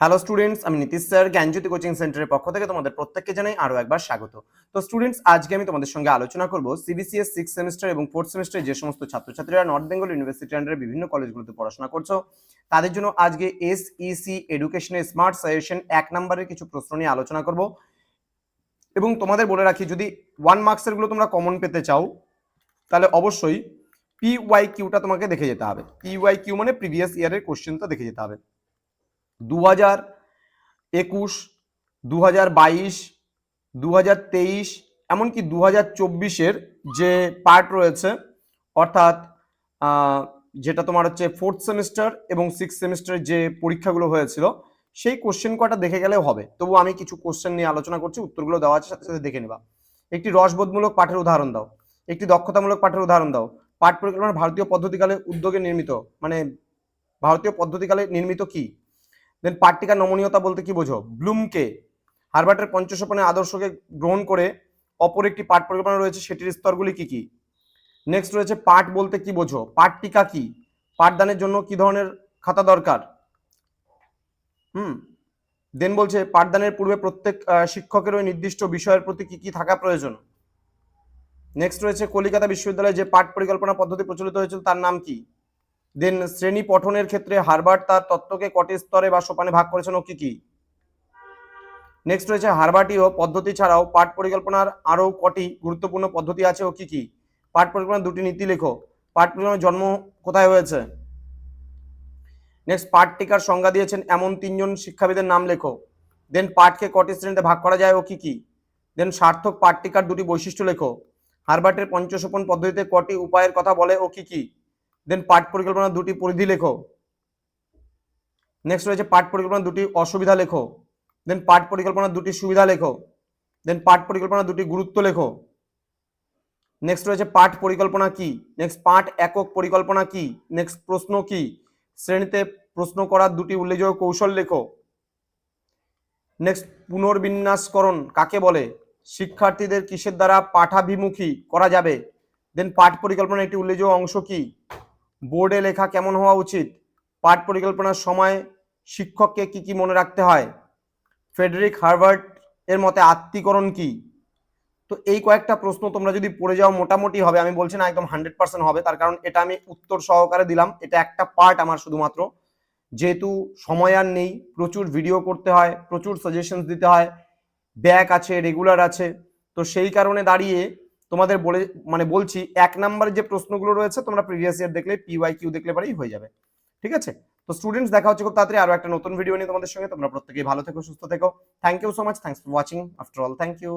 Hello students আমি Nitish sir, জ্ঞানজ্যোতি coaching সেন্টারের পক্ষ থেকে তোমাদের প্রত্যেককে জানাই আরও একবার স্বাগত। তো স্টুডেন্টস আজকে আমি তোমাদের সঙ্গে আলোচনা করব সিবিসিএস সিক্স সেমিস্টার এবং ফোর্থ সেমিস্টারে যে সমস্ত ছাত্রছাত্রীরা নর্থ বেঙ্গল ইউনিভার্সিটি আন্ডারে বিভিন্ন কলেজগুলোতে পড়াশোনা করছ, তাদের জন্য আজকে এসইসি এডুকেশনের স্মার্ট সাজেশন এক নম্বরের কিছু প্রশ্ন নিয়ে আলোচনা করব। এবং তোমাদের বলে রাখি, যদি ওয়ান মার্কসেরগুলো তোমরা কমন পেতে চাও, তাহলে অবশ্যই পি ওয়াই কিউটা তোমাকে দেখে যেতে হবে। পি ওয়াই কিউ মানে প্রিভিয়াস ইয়ারের কোশ্চেনটা দেখে যেতে হবে। দু হাজার একুশ দু হাজার বাইশ দু হাজার তেইশ, এমনকি দু হাজার চব্বিশের যে পার্ট রয়েছে, অর্থাৎ যেটা তোমার হচ্ছে ফোর্থ সেমিস্টার এবং সিক্স সেমিস্টারের যে পরীক্ষাগুলো হয়েছিল, সেই কোশ্চেন কটা দেখে গেলেও হবে। তবু আমি কিছু কোশ্চেন নিয়ে আলোচনা করছি, উত্তরগুলো দেওয়া আছে সাথে সাথে দেখে নেবা। একটি রসবোধমূলক পাঠের উদাহরণ দাও। একটি দক্ষতামূলক পাঠের উদাহরণ দাও। পাঠ পরিকল্পনা ভারতীয় পদ্ধতিকালে উদ্যোগে নির্মিত মানে ভারতীয় পদ্ধতিকালে নির্মিত কি? দেন পাট্টিকা নমনীয়তা বলতে কি বোঝো? ব্লুমকে হারবার্টের পঞ্চসোপানের আদর্শকে গ্রহণ করে অপর একটি পাঠ পরিকল্পনা রয়েছে, সেটির স্তরগুলি কি কি? নেক্সট রয়েছে পাঠ বলতে কি বোঝো? পাট্টিকা কি? পাঠদানের জন্য কি ধরনের খাতা দরকার? হুম। দেন বলছে, পাঠদানের পূর্বে প্রত্যেক শিক্ষকের ওই নির্দিষ্ট বিষয়ের প্রতি কি কি থাকা প্রয়োজন? নেক্সট রয়েছে কলিকাতা বিশ্ববিদ্যালয়ে যে পাঠ পরিকল্পনা পদ্ধতি প্রচলিত হয়েছিল, তার নাম কি? দেন শ্রেণি পঠনের ক্ষেত্রে হারবার্ট তার তত্ত্বকে কটি স্তরে বা সোপানে ভাগ করেছেন ও কি কি? নেক্সট রয়েছে হারবার্টীয় পদ্ধতি ছাড়াও পাঠ পরিকল্পনার আরও কটি গুরুত্বপূর্ণ পদ্ধতি আছে ও কি কি? পাঠ পরিকল্পনার দুটি নীতি লেখো। পাঠ পরিকল্পনার জন্ম কোথায় হয়েছে? নেক্সট পাঠ টিকার সংজ্ঞা দিয়েছেন এমন তিনজন শিক্ষাবিদের নাম লেখো। দেন পাঠকে কটি শ্রেণীতে ভাগ করা যায় ও কি কি? দেন সার্থক পাঠ টিকার দুটি বৈশিষ্ট্য লেখো। হারবার্টের পঞ্চসোপন পদ্ধতিতে কটি উপায়ের কথা বলে ও কি কি? দেন পাঠ পরিকল্পনা দুটি পরিধি লেখো। নেক্সট রয়েছে পাঠ পরিকল্পনা দুটি অসুবিধা লেখো। দেন পাঠ পরিকল্পনা দুটি সুবিধা লেখো। দেন পাঠ পরিকল্পনা দুটি গুরুত্ব লেখো। নেক্সট রয়েছে পাঠ পরিকল্পনা কি? নেক্সট পাঠ একক পরিকল্পনা কি? নেক্সট প্রশ্ন কি? শ্রেণীতে প্রশ্ন করার দুটি উল্লেখযোগ্য কৌশল লেখো। নেক্সট পুনর্বিন্যাসকরণ কাকে বলে? শিক্ষার্থীদের কিসের দ্বারা পাঠাভিমুখী করা যাবে? দেন পাঠ পরিকল্পনার একটি উল্লেখযোগ্য অংশ কি? বোর্ডে লেখা কেমন হওয়া উচিত? পাঠ পরিকল্পনার সময় শিক্ষককে কি কি মনে রাখতে হয়? ফেডরিক হার্ভার্ট এর মতে আত্মীকরণ কি? তো এই কয়েকটা প্রশ্ন তোমরা যদি পড়ে যাও, মোটামুটি হবে, আমি বলছি না একদম হান্ড্রেড পার্সেন্ট হবে, তার কারণ এটা আমি উত্তর সহকারে দিলাম, এটা একটা পার্ট আমার শুধুমাত্র। যেহেতু সময় আর নেই, প্রচুর ভিডিও করতে হয়, প্রচুর সাজেশনস দিতে হয় ব্যাক আছে, রেগুলার আছে, তো সেই কারণে দাঁড়িয়ে তোমাদের বলে মানে বলছি, এক নাম্বার যে প্রশ্নগুলো রয়েছে, তোমরা প্রিভিয়াস ইয়ার দেখলে পিওয়াই কিউ দেখলে পারেই হয়ে যাবে। ঠিক আছে? তো স্টুডেন্টস দেখা হচ্ছে খুব তাড়াতাড়ি আরও একটা নতুন ভিডিও নিয়ে তোমাদের সঙ্গে। তোমরা প্রত্যেকেই ভালো থেকো, সুস্থ থেকো। Thank you so much thanks for watching after all thank you